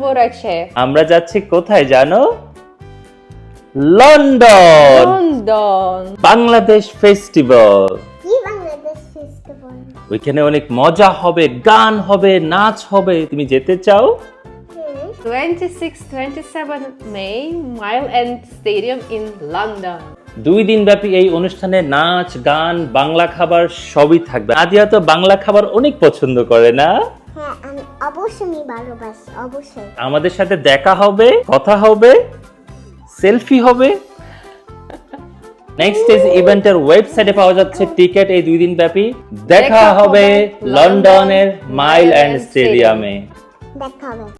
বরাকশে আমরা যাচ্ছি কোথায় জানো? লন্ডন। লন্ডন। বাংলাদেশ ফেস্টিভ্যাল। কি বাংলাদেশ ফেস্টিভ্যাল? ওইখানে অনেক মজা হবে গান হবে নাচ হবে। তুমি যেতে চাও? হ্যাঁ 26 27 May Mile End Stadium in London দুই দিন ব্যাপী এই অনুষ্ঠানে নাচ গান বাংলা খাবার সবই থাকবে। আদিয়া তো বাংলা খাবার অনেক পছন্দ করে না? হ্যাঁ অবশ্যই ভালোবাসি অবশ্যই। আমাদের সাথে দেখা হবে কথা হবে সেলফি হবে। নেক্সট ইজ ইভেন্টের ওয়েবসাইটে পাওয়া যাচ্ছে টিকিট এই দুই দিন ব্যাপী। দেখা হবে লন্ডনের মাইল অ্যান্ড স্টেডিয়ামে দেখা হবে।